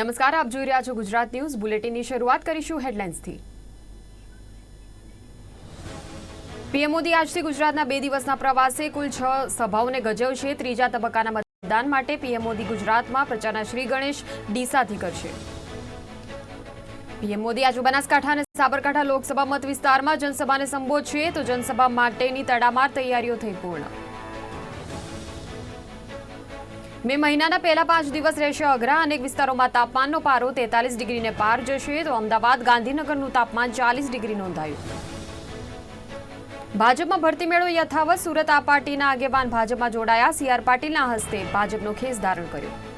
નમસ્કાર, આપ જોઈ રહ્યા છો ગુજરાત ન્યૂઝ. બુલેટિનની શરૂઆત કરીશું હેડલાઇન્સથી. પીએમ મોદી આજથી ગુજરાતના બે દિવસના પ્રવાસે કુલ છ સભાઓને ગજવશે ત્રીજા તબક્કાના મતદાન માટે પીએમ મોદી ગુજરાતમાં પ્રચારના શ્રી ગણેશ ડીસાથી કરશે. પીએમ મોદી આજે બનાસકાંઠા અને સાબરકાંઠા લોકસભા મત વિસ્તારમાં જનસભાને સંબોધશે. તો જનસભા માટેની તડામાર તૈયારીઓ થઈ પૂર્ણ. મે મહિનાના પહેલા પાંચ દિવસ રહેશે અઘરા અનેક વિસ્તારોમાં તાપમાનનો પારો તેતાલીસ ડિગ્રીને પાર જશે. તો અમદાવાદ, ગાંધીનગરનું તાપમાન ચાલીસ ડિગ્રી નોંધાયું. ભાજપમાં ભરતી મેળો યથાવત. સુરત આ પાર્ટીના આગેવાન ભાજપમાં જોડાયા. સી આર પાટીલના હસ્તે ભાજપનો ખેસ ધારણ કર્યો.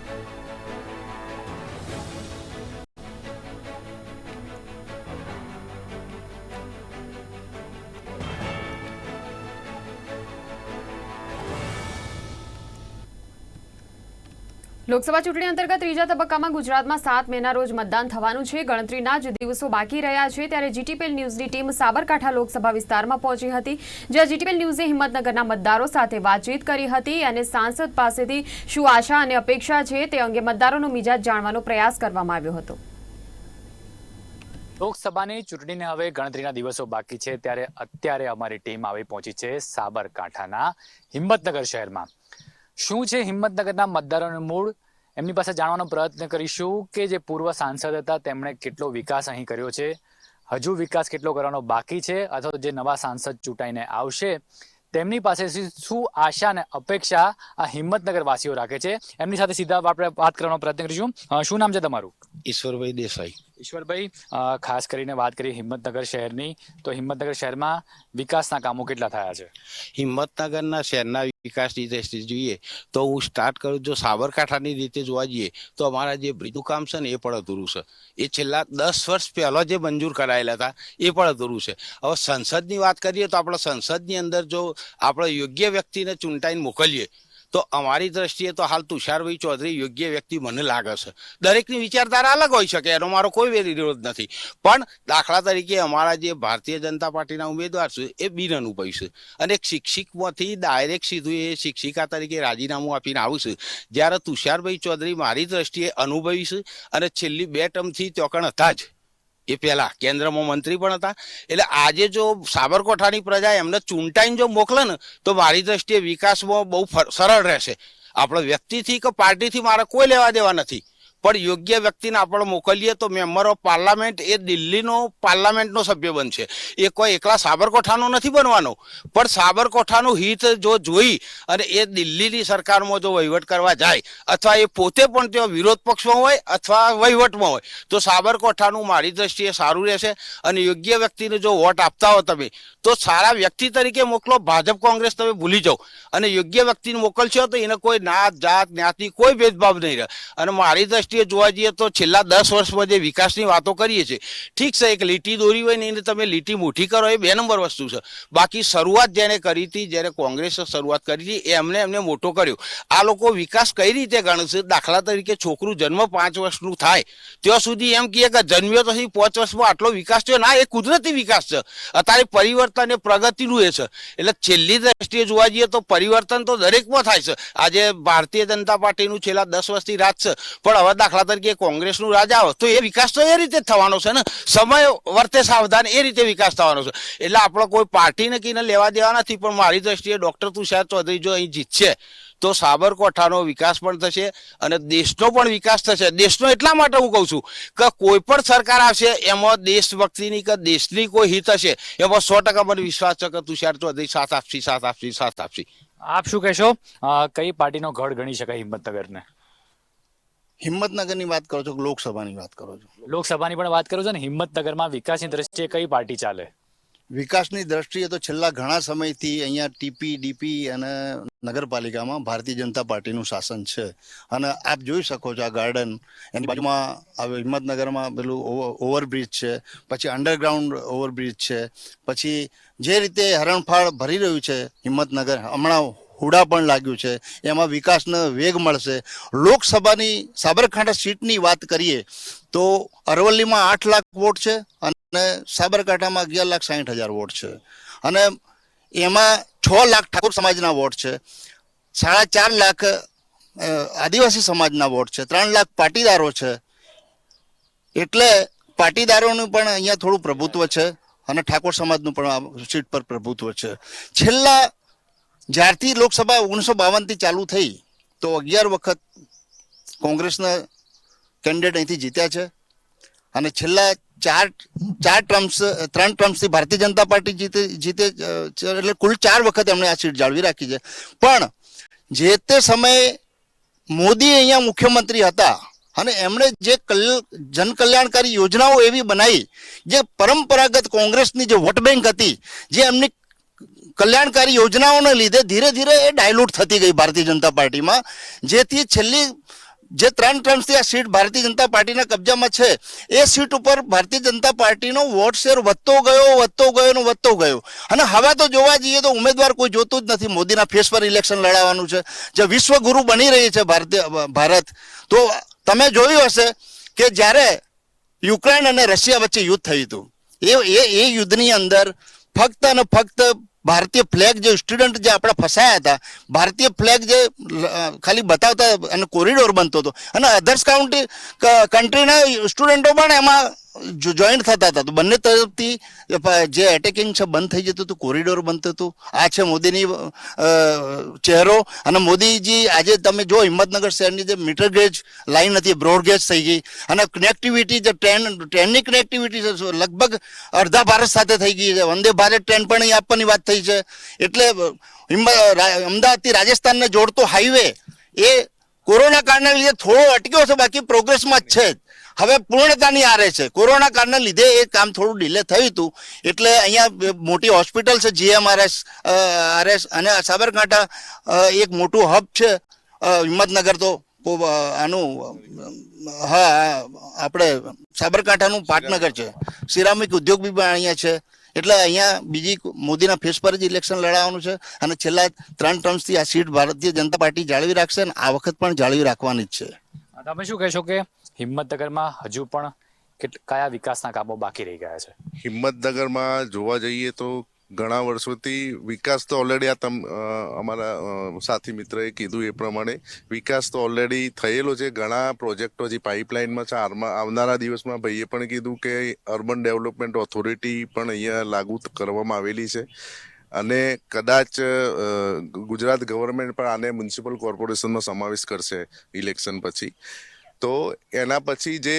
લોકસભા ચૂંટણી અંતર્ગત ત્રીજા તબક્કામાં ગુજરાતમાં સાત મેના રોજ મતદાન થવાનું છે. ગણતરીના જ દિવસો બાકી રહ્યા છે. ત્યારે જીટીપીએલ ન્યૂઝની ટીમ સાબરકાંઠા લોકસભા વિસ્તારમાં પહોંચી હતી, જ્યાં જીટીપીએલ ન્યૂઝે હિંમતનગરના મતદારો સાથે વાતચીત કરી હતી અને સાંસદ પાસેથી શું આશા અને અપેક્ષા છે તે અંગે મતદારોનો મિજાજ જાણવાનો પ્રયાસ કરવામાં આવ્યો હતો. લોકસભાની ચૂંટણીને હવે ગણતરીના દિવસો બાકી છે. ત્યારે અત્યારે અમારી ટીમ આવી પહોંચી છે સાબરકાંઠાના હિંમતનગર શહેરમાં. શું છે હિંમતનગરના મતદારોનું મૂળ? એમની પાસે જાણવાનો પ્રયત્ન કરીશું કે જે પૂર્વ સાંસદ હતા, તેમણે કેટલો વિકાસ અહીં કર્યો છે. હજુ વિકાસ કેટલો કરવાનો બાકી છે અથવા જે નવા સાંસદ ચૂંટાઈને આવશે, તેમની પાસેથી શું આશા અને અપેક્ષા આ હિંમતનગર વાસીઓ રાખે છે? એમની સાથે સીધા આપણે વાત કરવાનો પ્રયત્ન કરીશું. શું નામ છે તમારું? ઈશ્વરભાઈ દેસાઈ. ઈશ્વરભાઈ ખાસ કરીને વાત કરીએ હિંમતનગર શહેરની, તો હિંમતનગર શહેરમાં વિકાસના કામો કેટલા થયા છે? હિંમતનગરના શહેરના વિકાસની દ્રષ્ટિએ જોઈએ, તો હું સ્ટાર્ટ કરું જો સાબરકાંઠાની રીતે જોવા જઈએ, તો અમારા જે બ્રિજનું કામ છે ને, એ પણ અધૂરું છે. એ છેલ્લા દસ વર્ષ પહેલાં જે મંજૂર કરાયેલા હતા, એ પણ અધૂરું છે. હવે સંસદની વાત કરીએ તો આપણે સંસદની અંદર જો આપણે યોગ્ય વ્યક્તિને ચૂંટાઈને મોકલીએ તો અમારી દ્રષ્ટિએ તો હાલ તુષારભાઈ ચૌધરી યોગ્ય વ્યક્તિ મને લાગે છે. દરેકની વિચારધારા અલગ હોઈ શકે, એનો મારો કોઈ વિરોધ નથી. પણ દાખલા તરીકે અમારા જે ભારતીય જનતા પાર્ટીના ઉમેદવાર છે, એ બિનઅનુભવી છે. અને એક શિક્ષિકમાંથી ડાયરેક્ટ સીધું એ શિક્ષિકા તરીકે રાજીનામું આપીને આવું છે જ્યારે તુષારભાઈ ચૌધરી મારી દ્રષ્ટિએ અનુભવી છે અને છેલ્લી બે ટર્મથી ચોકણ હતા જ. એ પહેલા કેન્દ્રમાં મંત્રી પણ હતા. એટલે આજે જો સાબરકાંઠાની પ્રજા એમને ચૂંટાઈને જો મોકલે ને, તો મારી દ્રષ્ટિએ વિકાસમાં બહુ સરળ રહેશે. આપણે વ્યક્તિથી કે પાર્ટીથી મારે કોઈ લેવા દેવા નથી. પણ યોગ્ય વ્યક્તિને આપણે મોકલીએ તો મેમ્બર ઓફ પાર્લામેન્ટ એ દિલ્હીનો પાર્લામેન્ટનો સભ્ય બનશે. એ કોઈ એકલા સાબરકોઠાનો નથી બનવાનો. પણ સાબરકોઠાનું હિત જો જોઈ અને એ દિલ્હીની સરકારમાં જો વહીવટ કરવા જાય, અથવા એ પોતે પણ તેઓ વિરોધ પક્ષમાં હોય અથવા વહીવટમાં હોય, તો સાબરકોઠાનું મારી દ્રષ્ટિએ સારું રહેશે અને યોગ્ય વ્યક્તિને જો વોટ આપતા હો તમે, તો સારા વ્યક્તિ તરીકે મોકલો, ભાજપ કોંગ્રેસ તમે ભૂલી જાઓ. અને યોગ્ય વ્યક્તિને મોકલશો તો એને કોઈ નાત જાત જ્ઞાતિ, કોઈ ભેદભાવ નહીં રહે. અને મારી દ્રષ્ટિએ જોવા જઈએ તો છેલ્લા દસ વર્ષમાં જે વિકાસની વાતો કરીએ છીએ, ઠીક છે, એક લીટી દોરી હોય ને એને તમે લીટી મોટી કરો, એ બે નંબર વસ્તુ છે. બાકી શરૂઆત જેને કરી હતી, જ્યારે કોંગ્રેસે શરૂઆત કરી હતી એમને એમને મોટો કર્યો. આ લોકો વિકાસ કઈ રીતે ગણશે? દાખલા તરીકે છોકરું જન્મ પાંચ વર્ષનું થાય, ત્યાં સુધી એમ કહે કે જન્મ્યો તો પાંચ વર્ષમાં આટલો વિકાસ થયો. ના, એ કુદરતી વિકાસ છે. અત્યારે પરિવર્તન એ પ્રગતિનું એ છે. એટલે છેલ્લી દ્રષ્ટિએ જોવા જઈએ તો પરિવર્તન તો દરેકમાં થાય છે. આજે ભારતીય જનતા પાર્ટીનું છેલ્લા દસ વર્ષથી રાજ છે. પણ હવે દાખલા તરીકે કોંગ્રેસનું રાજ આવે તો એ વિકાસ તો એ રીતે થવાનો છે ને? સમય વર્તે સાવધાન એ રીતે વિકાસ થવાનો છે. એટલે આપણે કોઈ પાર્ટી નક્કીને લેવા દેવા નથી, પણ મારી દ્રષ્ટિએ ડોક્ટર તુષાર ચૌધરી જો અહીં જીતશે, તો સાબરકાંઠાનો વિકાસ પણ થશે અને દેશનો પણ વિકાસ થશે. દેશનો એટલા માટે હું કહું છું કે કોઈ પણ સરકાર આવશે, એમાં દેશભક્તિની કે દેશની કોઈ હિત હશે, એમાં સો ટકા મને વિશ્વાસ છે કે તુષાર ચૌધરી સાથ આપશી સાથ આપશી સાથ આપશી. આપ શું કહેશો? કઈ પાર્ટીનો ગઢ ગણી શકાય હિંમતનગરને? હિંમતનગરની વાત કરો છો કે લોકસભાની વાત કરો છો? લોકસભાની પણ વાત કરો છો ને હિંમતનગરમાં વિકાસની દ્રષ્ટિએ કઈ પાર્ટી ચાલે? વિકાસની દ્રષ્ટિએ તો છેલ્લા ઘણા સમયથી અહીંયા ટીપી ડીપી અને નગરપાલિકામાં ભારતીય જનતા પાર્ટીનું શાસન છે. અને આપ જોઈ શકો છો આ ગાર્ડન એની બાજુમાં હિંમતનગરમાં પેલું ઓવર- ઓવરબ્રિજ છે પછી અંડરગ્રાઉન્ડ ઓવરબ્રિજ છે પછી જે રીતે હરણફાળ ભરી રહ્યું છે હિંમતનગર હમણાં હુડા પણ લાગ્યું છે. એમાં વિકાસને વેગ મળશે. લોકસભાની સાબરકાંઠા સીટની વાત કરીએ તો અરવલ્લીમાં આઠ લાખ વોટ છે અને સાબરકાંઠામાં અગિયાર લાખ સાઠ હજાર વોટ છે. અને એમાં છ લાખ ઠાકોર સમાજના વોટ છે. સાડા ચાર લાખ આદિવાસી સમાજના વોટ છે. ત્રણ લાખ પાટીદારો છે. એટલે પાટીદારોનું પણ અહીંયા થોડું પ્રભુત્વ છે અને ઠાકોર સમાજનું પણ સીટ પર પ્રભુત્વ છે. છેલ્લા જ્યારથી લોકસભા ઓગણીસો બાવનથી ચાલુ થઈ, તો અગિયાર વખત કોંગ્રેસના કેન્ડિડેટ અહીંથી જીત્યા છે. અને છેલ્લા ચાર ચાર ટર્મ્સ ત્રણ ટર્મ્સથી ભારતીય જનતા પાર્ટી જીતે જીતે એટલે કુલ ચાર વખત એમણે આ સીટ જાળવી રાખી છે. પણ જે તે સમયે મોદી અહીંયા મુખ્યમંત્રી હતા અને એમણે જે કલ્ય જનકલ્યાણકારી યોજનાઓ એવી બનાવી, જે પરંપરાગત કોંગ્રેસની જે વોટ બેંક હતી, જે એમની કલ્યાણકારી યોજનાઓને લીધે ધીરે ધીરે એ ડાયલ્યુટ થતી ગઈ ભારતીય જનતા પાર્ટીમાં. જેથી છેલ્લી જે ત્રણ ટર્મ્સથી આ સીટ ભારતીય જનતા પાર્ટીના કબજામાં છે, એ સીટ ઉપર ભારતીય જનતા પાર્ટીનો વોટ શેર વધતો ગયો વધતો ગયો ને વધતો ગયો. અને હવે તો જોવા જઈએ તો ઉમેદવાર કોઈ જોતું જ નથી. મોદીના ફેસ પર ઇલેક્શન લડાવવાનું છે. જે વિશ્વગુરુ બની રહી છે ભારતીય, ભારત. તો તમે જોયું હશે કે જ્યારે યુક્રેન અને રશિયા વચ્ચે યુદ્ધ થયું હતું એ એ યુદ્ધની અંદર ફક્ત અને ફક્ત ભારતીય ફ્લેગ જે સ્ટુડન્ટ જે આપણે ફસાયા હતા, ભારતીય ફ્લેગ જે ખાલી બતાવતા અને કોરિડોર બનતો હતો. અને અધર્સ કાઉન્ટી કન્ટ્રીના સ્ટુડન્ટો પણ એમાં જોઈન્ટ થતા હતા, તો બંને તરફથી જે એટેકિંગ છે, બંધ થઈ જતું હતું કોરિડોર બંધ હતું. આ છે મોદીની ચહેરો. અને મોદીજી આજે તમે જો હિંમતનગર શહેરની જે મીટર ગેજ લાઈન હતી બ્રોડગેજ થઈ ગઈ. અને કનેક્ટિવિટી જે ટ્રેન ટ્રેનની કનેક્ટિવિટી છે લગભગ અડધા ભારત સાથે થઈ ગઈ છે. વંદે ભારત ટ્રેન પણ અહીં આપવાની વાત થઈ છે. એટલે અમદાવાદથી રાજસ્થાનને જોડતો હાઈવે એ કોરોના કાળના લીધે થોડો અટક્યો છે, બાકી પ્રોગ્રેસમાં જ છે હવે પૂર્ણતાની આરે છે. કોરોના કાળના લીધે એ કામ થોડું ડિલે થયું હતું. એટલે અહીંયા મોટી હોસ્પિટલ છે જીએમઆરએસ આરએસ અને સાબરકાંઠા એક મોટું હબ છે. હિંમતનગર તો આનું હા, આપણે સાબરકાંઠાનું પાટનગર છે. સિરામિક ઉદ્યોગ બી પણ અહીંયા છે. એટલે અહીંયા બીજી મોદીના ફેસ પર જ ઇલેક્શન લડાવવાનું છે અને છેલ્લા ત્રણ ટર્મ્સથી આ સીટ ભારતીય જનતા પાર્ટી જાળવી રાખશે અને આ વખત પણ જાળવી રાખવાની જ છે. તમે શું કહેશો કે હિંમતનગરમાં હજુ પણ કયા વિકાસના કામો બાકી રહી ગયા છે? હિંમતનગરમાં જોવા જઈએ તો ઘણા વર્ષોથી વિકાસ તો ઓલરેડી આ તમ અમારા સાથી મિત્રએ કીધું એ પ્રમાણે વિકાસ તો ઓલરેડી થયેલો છે. ઘણા પ્રોજેક્ટો હજી પાઇપલાઇનમાં છે આવનારા દિવસમાં ભાઈએ પણ કીધું કે અર્બન ડેવલપમેન્ટ ઓથોરિટી પણ અહીંયા લાગુ કરવામાં આવેલી છે. અને કદાચ ગુજરાત ગવર્મેન્ટ પણ આને મ્યુનિસિપલ કોર્પોરેશનનો સમાવેશ કરશે ઇલેક્શન પછી. તો એના પછી જે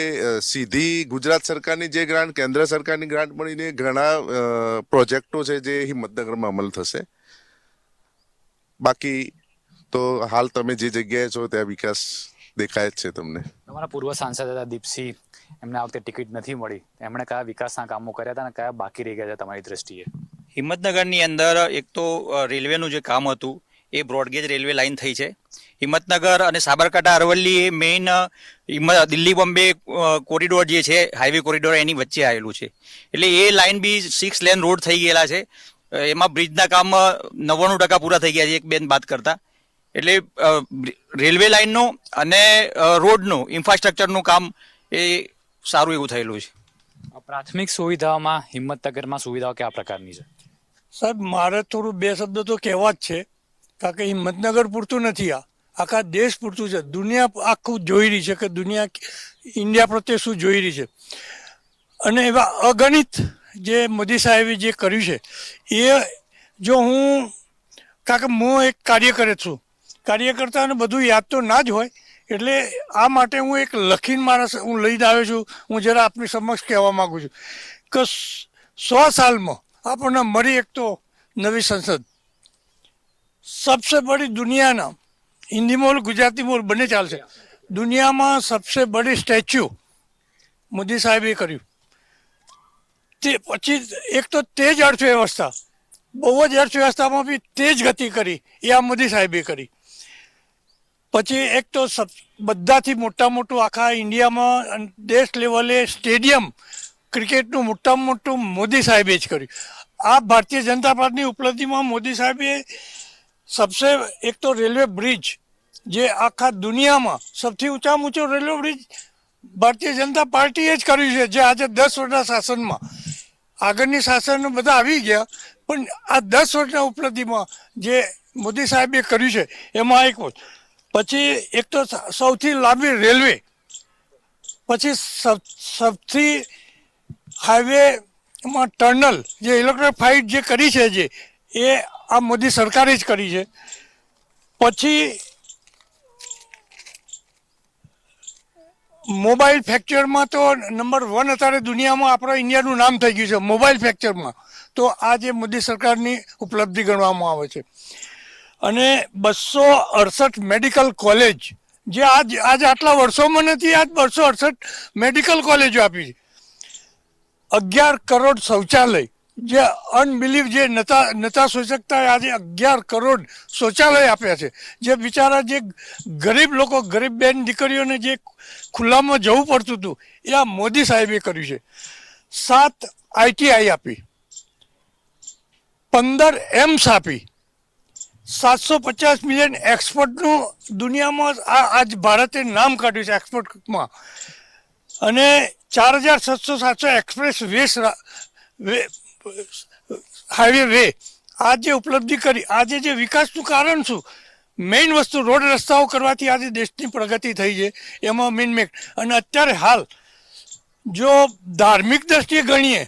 સીધી ગુજરાત સરકારની જે ગ્રાન્ટ કેન્દ્ર સરકારની ગ્રાન્ટ મળીને ઘણા પ્રોજેક્ટો છે જે હિંમતનગરમાં અમલ થશે. બાકી તો હાલ તમે જે જગ્યાએ છો ત્યાં વિકાસ દેખાય જ છે તમને. તમારા પૂર્વ સાંસદ હતા દીપસિંહ એમને આ વખતે ટિકિટ નથી મળી. એમણે કયા વિકાસના કામો કર્યા હતા અને કયા બાકી રહી ગયા છે તમારી દ્રષ્ટિએ? હિંમતનગરની અંદર એક તો રેલવેનું જે કામ હતું એ બ્રોડગેજ રેલવે લાઇન થઈ છે. હિંમતનગર અને સાબરકાંઠા અરવલ્લી એ મેઇન દિલ્હી બોમ્બે કોરિડોર જે છે હાઈવે કોરિડોર એની વચ્ચે આવેલું છે. એટલે એ લાઇન બી સિક્સ લેન રોડ થઈ ગયેલા છે. એમાં બ્રિજના કામ નવ્વાણું ટકા પૂરા થઈ ગયા છે એક બેન બાદ કરતા. એટલે રેલવે લાઇનનું અને રોડનું ઇન્ફ્રાસ્ટ્રક્ચરનું કામ એ સારું એવું થયેલું છે. પ્રાથમિક સુવિધાઓમાં હિંમતનગરમાં સુવિધાઓ કયા પ્રકારની છે? સાહેબ મારે થોડું બે શબ્દ તો કહેવા જ છે. કારણ કે હિંમતનગર પૂરતું નથી આ. આખા દેશ પૂરતું છે. દુનિયા આખું જોઈ રહી છે કે દુનિયા ઇન્ડિયા પ્રત્યે શું જોઈ રહી છે. અને એવા અગણિત જે મોદી સાહેબે જે કર્યું છે, એ જો હું, કારણ કે હું એક કાર્યકર છું. કાર્યકર્તાને બધું યાદ તો ના જ હોય, એટલે આ માટે હું એક લખીને મારા હું લઈને આવ્યો છું. હું જરા આપની સમક્ષ કહેવા માગું છું કે સો સાલમાં આપણને મળી એક તો નવી સંસદ. સબસે બડી દુનિયાના હિન્દી મોલ ગુજરાતી મોલ બંને ચાલશે દુનિયામાં સબસે બડી સ્ટેચ્યુ મોદી સાહેબે કર્યું તે પછી એક તો તેજ અર્થવ્યવસ્થા બહુ જ અર્થવ્યવસ્થામાં બી તેજ ગતિ કરી એ આ મોદી સાહેબે કરી પછી એક તો બધાથી મોટા મોટું આખા ઇન્ડિયામાં દેશ લેવલે સ્ટેડિયમ ક્રિકેટનું મોટામાં મોટું મોદી સાહેબે જ કર્યું આ ભારતીય જનતા પાર્ટીની ઉપલબ્ધિમાં મોદી સાહેબે સબસે એક તો રેલવે બ્રિજ, જે આખા દુનિયામાં સૌથી ઊંચામાં ઊંચો રેલવે બ્રિજ ભારતીય જનતા પાર્ટીએ જ કર્યું છે, જે આજે દસ વર્ષના શાસનમાં આગળની શાસન બધા આવી ગયા, પણ આ દસ વર્ષના ઉપલબ્ધિમાં જે મોદી સાહેબે કર્યું છે, એમાં એક. પછી એક તો સૌથી લાંબી રેલવે પછી સૌથી હાઈવેમાં ટર્નલ, જે ઇલેક્ટ્રિફાઈડ જે કરી છે જે એ આ મોદી સરકારે જ કરી છે. પછી મોબાઈલ ફેક્ચરમાં તો નંબર વન અત્યારે દુનિયામાં આપણા ઇન્ડિયાનું નામ થઈ ગયું છે, મોબાઈલ ફેક્ચરમાં. તો આ જે મોદી સરકારની ઉપલબ્ધિ ગણવામાં આવે છે. અને બસો અડસઠ મેડિકલ કોલેજ, જે આજ આજ આટલા વર્ષોમાં નથી, આજ બસો અડસઠ મેડિકલ કોલેજો આપી છે. અગિયાર કરોડ શૌચાલય જે અનબિલીવ જે નતા નતા સોચી શકતા આજે અગિયાર કરોડ શૌચાલય આપ્યા છે. જે બિચારા જે ગરીબ લોકો, ગરીબ બેન દીકરીઓને જે ખુલ્લામાં જવું પડતું હતું, એ આ મોદી સાહેબે કર્યું છે. સાત આઈટીઆઈ આપી. પંદર એમ્સ આપી. સાતસો પચાસ મિલિયન એક્સપોર્ટનું દુનિયામાં આ આજ ભારતે નામ કાઢ્યું છે એક્સપોર્ટમાં. અને ચાર હજાર સાતસો સાતસો એક્સપ્રેસ વેસ હાઈવે વે. આ જે ઉપલબ્ધિ કરી આજે જે વિકાસનું કારણ શું? મેઇન વસ્તુ રોડ રસ્તાઓ કરવાથી આજે દેશની પ્રગતિ થઈ છે. એમાં મેઇન મેક, અને અત્યારે હાલ જો ધાર્મિક દ્રષ્ટિએ ગણીએ,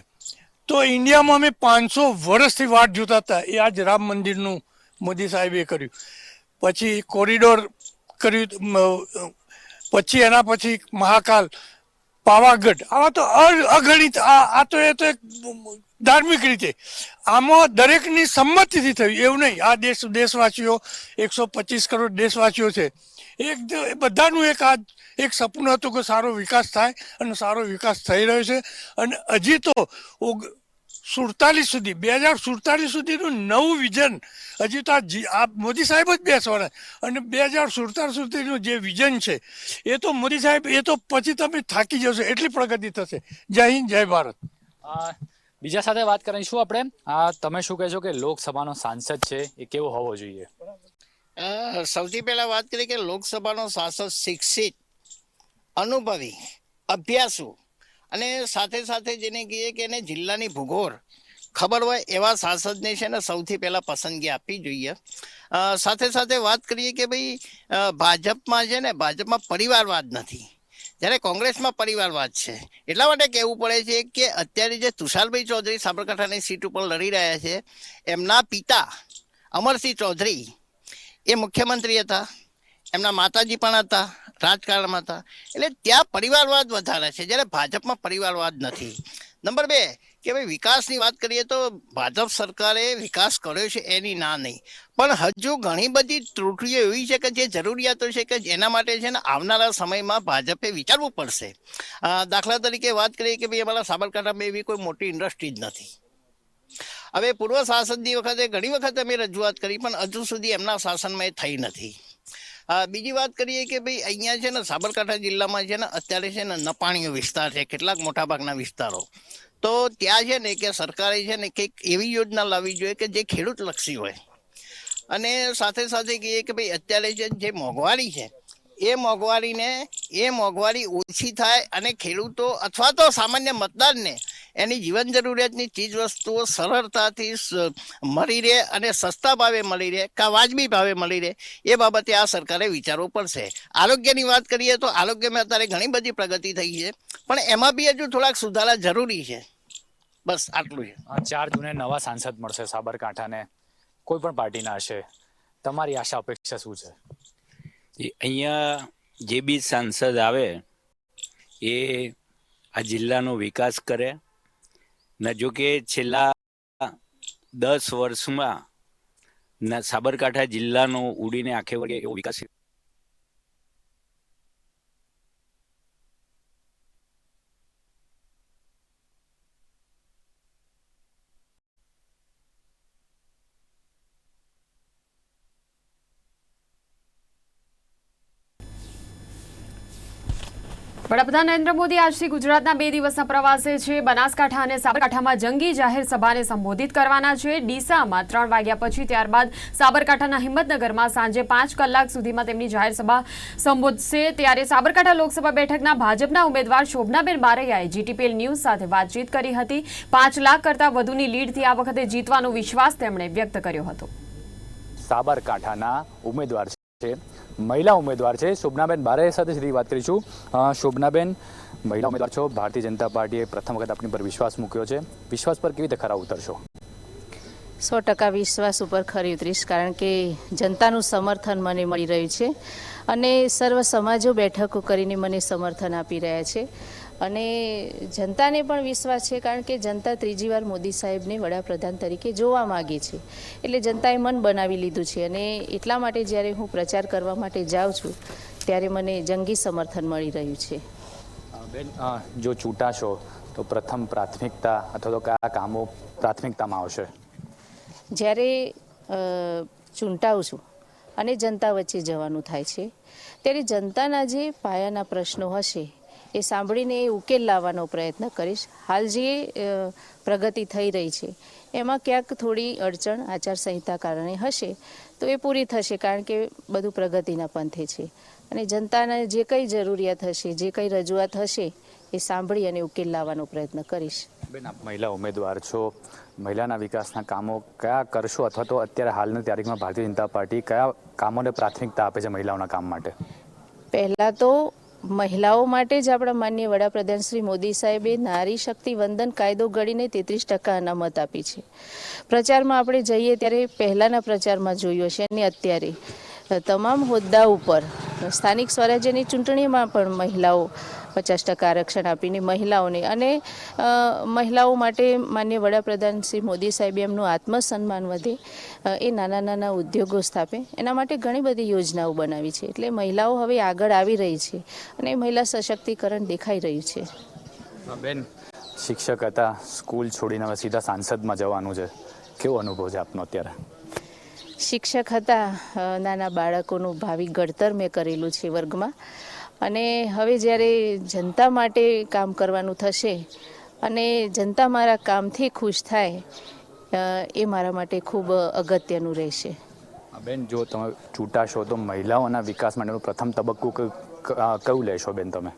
તો ઇન્ડિયામાં અમે પાંચસો વર્ષથી વાટ જોતા હતા. એ આજ રામ મંદિરનું મોદી સાહેબે કર્યું. પછી કોરિડોર કર્યું પછી એના પછી મહાકાલ પાવાગઢ. આવા તો અગણિત આ તો એ તો એક ધાર્મિક રીતે. આમાં દરેકની સંમતિથી થયું. એવું નહીં. આ દેશ, દેશવાસીઓ, એકસો પચીસ કરોડ દેશવાસીઓ છે. એક બધાનું એક આ, એક સપનું હતું કે સારો વિકાસ થાય અને સારો વિકાસ થઈ રહ્યો છે. અને હજી તો સુડતાલીસ સુધી બે હજાર સુડતાલીસ સુધીનું નવું વિઝન. હજી તો આ મોદી સાહેબ જ બેસવાના. અને બે હજાર સુડતાલીસ સુધીનું જે વિઝન છે એ તો મોદી સાહેબ એ તો પછી તમે થાકી જશો એટલી પ્રગતિ થશે. જય હિન્દ જય ભારત. બીજા સાથે વાત કરીશું આપણે. આ તમે શું કહેશો કે લોકસભાનો સાંસદ છે એ કેવો હોવો જોઈએ? સૌથી પહેલા વાત કરીએ કે લોકસભાનો સાંસદ શિક્ષિત અનુભવી અભ્યાસુ અને સાથે સાથે જેને કહીએ કે એને જિલ્લાની ભૂગોળ ખબર હોય એવા સાંસદને છે ને સૌથી પહેલા પસંદગી આપવી જોઈએ. સાથે સાથે વાત કરીએ કે ભાઈ ભાજપમાં છે ને ભાજપમાં પરિવારવાદ નથી. જ્યારે કોંગ્રેસમાં પરિવારવાદ છે. એટલા માટે કહેવું પડે છે કે અત્યારે જે તુષારભાઈ ચૌધરી સાબરકાંઠાની સીટ ઉપર લડી રહ્યા છે, એમના પિતા અમરસિંહ ચૌધરી એ મુખ્યમંત્રી હતા. એમના માતાજી પણ હતા. રાજકારણમાં હતા. એટલે ત્યાં પરિવારવાદ વધારે છે. જ્યારે ભાજપમાં પરિવારવાદ નથી. નંબર બે, કે ભાઈ વિકાસની વાત કરીએ તો ભાજપ સરકારે વિકાસ કર્યો છે એની ના નહીં. પણ હજુ ઘણી બધી ત્રુટીઓ એવી છે કે જે જરૂરિયાતો છે કે જેના માટે છે ને આવનારા સમયમાં ભાજપે વિચારવું પડશે. દાખલા તરીકે વાત કરીએ કે ભાઈ અમારા સાબરકાંઠામાં એવી કોઈ મોટી ઇન્ડસ્ટ્રી જ નથી. હવે પૂર્વ શાસનની વખતે ઘણી વખત અમે રજૂઆત કરી, પણ હજુ સુધી એમના શાસનમાં એ થઈ નથી. બીજી વાત કરીએ કે ભાઈ, અહીંયા છે ને, સાબરકાંઠા જિલ્લામાં છે ને, અત્યારે છે ને નપાણીઓ વિસ્તાર છે, કેટલાક મોટાભાગના વિસ્તારો. તો ત્યાં છે ને, કે સરકારે છે ને, કંઈક એવી યોજના લાવવી જોઈએ કે જે ખેડૂત લક્ષી હોય. અને સાથે સાથે કહીએ કે ભાઈ, અત્યારે જે જે મોંઘવારી છે, એ મોંઘવારીને, એ મોંઘવારી ઓછી થાય અને ખેડૂતો અથવા તો સામાન્ય મતદારને એની જીવન જરૂરિયાતની ચીજ વસ્તુઓ સરળતાથી સ- મળી રહે અને સસ્તા ભાવે મળી રહે કા વાજબી ભાવે મળી રહે એ બાબતે આ સરકારે વિચારવું પડશે. આરોગ્યની વાત કરીએ તો આરોગ્યમાં અત્યારે ઘણી બધી પ્રગતિ થઈ છે પણ એમાં બી હજુ થોડાક સુધારા જરૂરી છે. બસ આટલું છે. ચાર જૂને નવા સાંસદ મળશે સાબરકાંઠાને. કોઈ પણ પાર્ટીના હશે. તમારી આશા અપેક્ષા શું છે? એ અહીંયા જે બી સાંસદ આવે એ આ જિલ્લાનો વિકાસ કરે ને જો કે છેલ્લા દસ વર્ષમાં સાબરકાંઠા જિલ્લાનો ઉડીને આખે વળે એવો વિકાસ વડાપ્રધાન નરેન્દ્ર મોદી આજથી ગુજરાતના બે દિવસના પ્રવાસે છે. બનાસકાંઠા અને સાબરકાંઠામાં જંગી જાહેર સભાને સંબોધિત કરવાના છે. ડીસામાં ત્રણ વાગ્યા પછી ત્યારબાદ સાબરકાંઠાના હિંમતનગરમાં સાંજે પાંચ કલાક સુધીમાં તેમની જાહેર સભા સંબોધશે. ત્યારે સાબરકાંઠા લોકસભા બેઠકના ભાજપના ઉમેદવાર શોભનાબેન બારૈયાએ જીટીપીએલ ન્યૂઝ સાથે વાતચીત કરી હતી. પાંચ લાખ કરતાં વધુની લીડથી આ વખતે જીતવાનો વિશ્વાસ તેમણે વ્યક્ત કર્યો હતો. સાબરકાંઠાના ઉમેદવાર છે. મહિલા ઉમેદવાર છે. શોભનાબેન બારે સાથે સીધી વાત કરીશું. શોભનાબેન, મહિલા ઉમેદવાર છો. ભારતીય જનતા પાર્ટીએ પ્રથમ વખત આપણી પર વિશ્વાસ મૂક્યો છે. વિશ્વાસ પર કેવી રીતે ખરા ઉતરશો? સો ટકા વિશ્વાસ ઉપર ખરી ઉતરીશ, કારણ કે જનતાનું સમર્થન મને મળી રહ્યું છે. અને સર્વ સમાજો બેઠકો કરીને મને સમર્થન આપી રહ્યા છે. અને જનતાને પણ વિશ્વાસ છે કારણ કે જનતા ત્રીજી વાર મોદી સાહેબને વડાપ્રધાન તરીકે જોવા માગે છે. એટલે જનતાએ મન બનાવી લીધું છે અને એટલા માટે જ્યારે હું પ્રચાર કરવા માટે જાઉં છું ત્યારે મને જંગી સમર્થન મળી રહ્યું છે. બેન જો ચૂંટાશો તો પ્રથમ પ્રાથમિકતા અથવા તો કયા કામો પ્રાથમિકતામાં આવશે? જ્યારે ચૂંટાઉં છું અને જનતા વચ્ચે જવાનું થાય છે ત્યારે જનતાના જે પાયાના પ્રશ્નો હશે એ સાંભળીને એ ઉકેલ લાવવાનો પ્રયત્ન કરીશ. હાલ જે પ્રગતિ થઈ રહી છે એમાં ક્યાંક થોડી અડચણ આચારસંહિતા કારણે હશે તો એ પૂરી થશે કારણ કે બધું પ્રગતિના પંથે છે. અને જનતાને જે કંઈ જરૂરિયાત હશે જે કંઈ રજૂઆત હશે એ સાંભળી અને ઉકેલ લાવવાનો પ્રયત્ન કરીશ. બેન આપ મહિલા ઉમેદવાર છો. મહિલાના વિકાસના કામો કયા કરશો અથવા તો અત્યારે હાલની તારીખમાં ભારતીય જનતા પાર્ટી કયા કામોને પ્રાથમિકતા આપે છે મહિલાઓના કામ માટે? પહેલાં તો મહિલાઓ માટે જ આપણા માનનીય વડાપ્રધાન શ્રી મોદી સાહેબે નારી શક્તિ વંદન કાયદો ઘડીને તેત્રીસ ટકા અનામત આપી છે. પ્રચારમાં આપણે જઈએ ત્યારે પહેલાંના પ્રચારમાં જોયું હશે અને અત્યારે. તમામ હોદ્દા ઉપર સ્થાનિક સ્વરાજ્યની ચૂંટણીમાં પણ મહિલાઓ પચાસ ટકા આરક્ષણ આપીને મહિલાઓને અને મહિલાઓ માટે માન્ય વડાપ્રધાન શ્રી મોદી સાહેબે એમનું આત્મસન્માન વધે એ નાના નાના ઉદ્યોગો સ્થાપે. એના માટે ઘણી બધી યોજનાઓ બનાવી છે. એટલે મહિલાઓ હવે આગળ આવી રહી છે અને મહિલા સશક્તિકરણ દેખાઈ રહ્યું છે. બેન. શિક્ષક હતા સ્કૂલ છોડીને હવે સીધા સાંસદમાં જવાનું છે. કેવો અનુભવ છે આપનો અત્યારે? શિક્ષક હતા નાના બાળકોનું ભાવિ ઘડતર મેં કરેલું છે વર્ગમાં. અને હવે જ્યારે જનતા માટે કામ કરવાનું થશે અને જનતા મારા કામથી ખુશ થાય એ મારા માટે ખૂબ અગત્યનું રહેશે. બેન, જો તમે ચૂંટાશો તો મહિલાઓના વિકાસ માટેનું પ્રથમ તબક્કો કયું લેશો બેન તમે?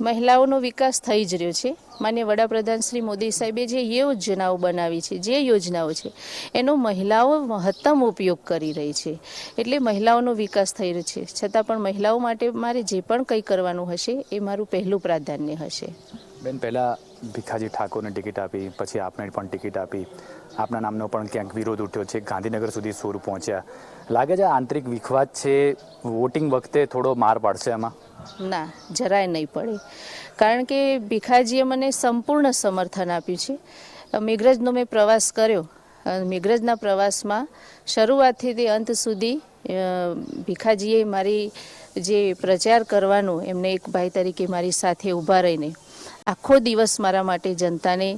મહિલાઓનો વિકાસ થઈ જ રહ્યો છે. માન્ય વડાપ્રધાન શ્રી મોદી સાહેબે જે યોજનાઓ બનાવી છે, જે યોજનાઓ છે, એનો મહિલાઓ મહત્તમ ઉપયોગ કરી રહી છે. એટલે મહિલાઓનો વિકાસ થઈ રહ્યો છે. છતાં પણ મહિલાઓ માટે મારે જે પણ કંઈ કરવાનું હશે, એ મારું પહેલું પ્રાધાન્ય હશે. બેન, પહેલાં ભીખાજી ઠાકોરને ટિકિટ આપી, પછી આપને પણ ટિકિટ આપી. આપના નામનો પણ ક્યાંક વિરોધ ઉઠ્યો છે. ગાંધીનગર સુધી સૂર પહોંચ્યા. લાગે છે આંતરિક વિખવાદ છે? વોટિંગ વખતે થોડો માર પાડશે એમાં ના, જરાય નહીં પડે. કારણ કે ભીખાજીએ મને સંપૂર્ણ સમર્થન આપ્યું છે. મેઘરજનો મેં પ્રવાસ કર્યો. મેઘરજના પ્રવાસમાં શરૂઆતથી તે અંત સુધી ભીખાજીએ મારી જે પ્રચાર કરવાનો, એમને એક ભાઈ તરીકે મારી સાથે ઊભા રહીને. આખો દિવસ મારા માટે જનતાને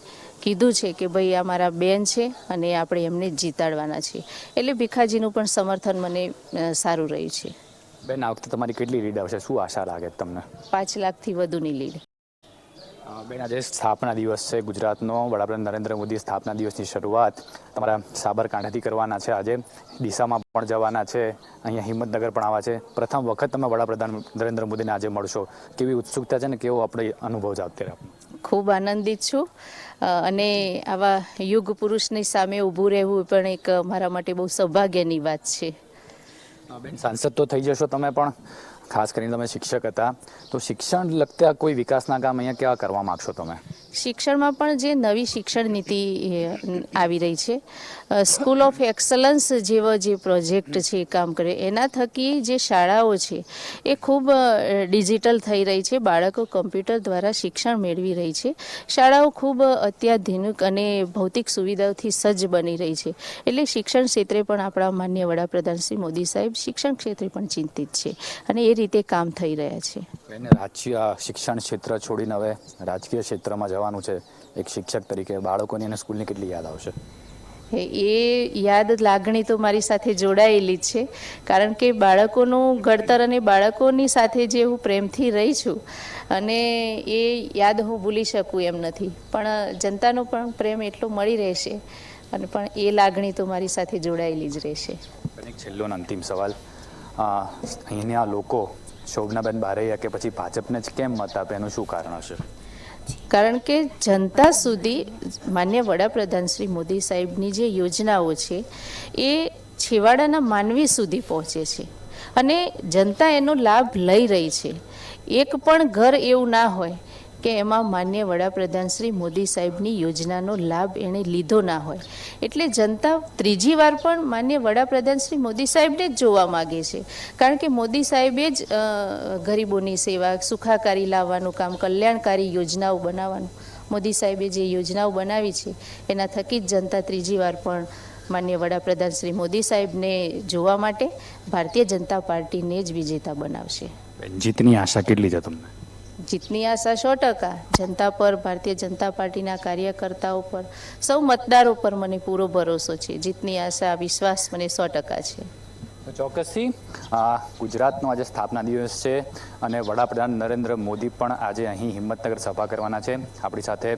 કીધું છે કે ભાઈ આ મારા બેન છે અને આપણે એમને જીતાડવાના છે એટલે ભીખાજીનું પણ સમર્થન મને સારું રહ્યું છે. બેન આ વખતે તમારી કેટલી લીડ આવશે? શું આશા લાગે તમને? પાંચ લાખથી વધુની લીડ. બેન આજે સ્થાપના દિવસ છે. ગુજરાતનો વડાપ્રધાન નરેન્દ્ર મોદી સ્થાપના દિવસની શરૂઆત તમારા સાબરકાંઠાથી કરવાના છે. આજે ડીસામાં પણ જવાના છે. અહીંયા હિંમતનગર પણ આવવા છે. પ્રથમ વખત તમે વડાપ્રધાન નરેન્દ્ર મોદીને આજે મળશો. કેવી ઉત્સુકતા છે ને કેવો આપણે અનુભવ છે અત્યારે? ખૂબ આનંદિત છું. અને આવા યુગ પુરુષની સામે ઊભું રહેવું પણ એક મારા માટે બહુ સૌભાગ્યની વાત છે. બેન સાંસદ તો થઈ જશો તમે પણ. ખાસ કરીને તમે શિક્ષક હતા, તો શિક્ષણ લગતા કોઈ વિકાસના કામ અહીંયા કેવા કરવા માગશો તમે? શિક્ષણમાં પણ જે નવી શિક્ષણ નીતિ આવી રહી છે સ્કૂલ ઓફ એક્સલન્સ જેવો જે પ્રોજેક્ટ છે કામ કરે, એના થકી જે શાળાઓ છે, એ ખૂબ ડિજિટલ થઈ રહી છે, બાળકો કમ્પ્યુટર દ્વારા શિક્ષણ મેળવી રહી છે, શાળાઓ ખૂબ અત્યાધુનિક અને ભૌતિક સુવિધાઓથી સજ્જ બની રહી છે, એટલે શિક્ષણ ક્ષેત્રે પણ આપણા માન્ય વડાપ્રધાન શ્રી મોદી સાહેબ શિક્ષણ ક્ષેત્રે પણ ચિંતિત છે, અને એ રીતે કામ થઈ રહ્યા છે. બેન રાજકીય શિક્ષણ ક્ષેત્ર છોડીને હવે રાજકીય ક્ષેત્રમાં જવાનું છે. એક શિક્ષક તરીકે બાળકોની અને સ્કૂલની કેટલી યાદ આવશે? એ યાદ લાગણી તો મારી સાથે જોડાયેલી છે. કારણ કે બાળકોનું ઘડતર અને બાળકોની સાથે જે હું પ્રેમથી રહી છું અને એ યાદ હું ભૂલી શકું એમ નથી. પણ જનતાનો પણ પ્રેમ એટલો મળી રહેશે અને પણ એ લાગણી તો મારી સાથે જોડાયેલી જ રહેશે. છેલ્લો અંતિમ સવાલ. અહીંના લોકો શોભનાબેન બારૈયા કે પછી ભાજપને જ કેમ મત આપે? એનું શું કારણ હશે? કારણ કે જનતા સુધી માન્ય વડાપ્રધાન શ્રી મોદી સાહેબની જે યોજનાઓ છે, એ છેવાડાના માનવી સુધી પહોંચે છે. અને જનતા એનો લાભ લઈ રહી છે. એક પણ ઘર એવું ના હોય કે એમાં માન્ય વડાપ્રધાન શ્રી મોદી સાહેબની યોજનાનો લાભ એણે લીધો ના હોય. એટલે જનતા ત્રીજી વાર પણ માન્ય વડાપ્રધાન શ્રી મોદી સાહેબને જ જોવા માગે છે. કારણ કે મોદી સાહેબે જ ગરીબોની સેવા, સુખાકારી લાવવાનું કામ, કલ્યાણકારી યોજનાઓ બનાવવાનું, મોદી સાહેબે જે યોજનાઓ બનાવી છે, એના થકી જ જનતા ત્રીજી વાર પણ માન્ય વડાપ્રધાન શ્રી મોદી સાહેબને જોવા માટે ભારતીય જનતા પાર્ટીને જ વિજેતા બનાવશે. જીતની આશા કેટલી છે તમને? જીતની આશા સો ટકા. જનતા પર, ભારતીય જનતા પાર્ટીના કાર્યકર્તાઓ પર, સૌ મતદારો પર મને પૂરો ભરોસો છે. જીતની આશા, વિશ્વાસ મને સો ટકા છે. ચોક્કસથી ગુજરાતનો આજે સ્થાપના દિવસ છે અને વડાપ્રધાન નરેન્દ્ર મોદી પણ આજે અહીં હિંમતનગર સભા કરવાના છે. આપણી સાથે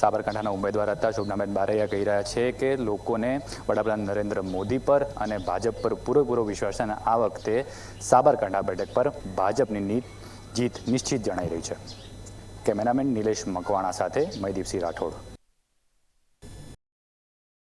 સાબરકાંઠાના ઉમેદવાર હતા. શોભનાબેન બારૈયા કહી રહ્યા છે કે લોકોને વડાપ્રધાન નરેન્દ્ર મોદી પર અને ભાજપ પર પૂરેપૂરો વિશ્વાસ છે. અને આ વખતે સાબરકાંઠા બેઠક પર ભાજપની નીત જીત નિશ્ચિત જણાઈ રહી છે. કેમેરામેન નિલેશ મકવાણા સાથે મયદીપસિંહ રાઠોડ.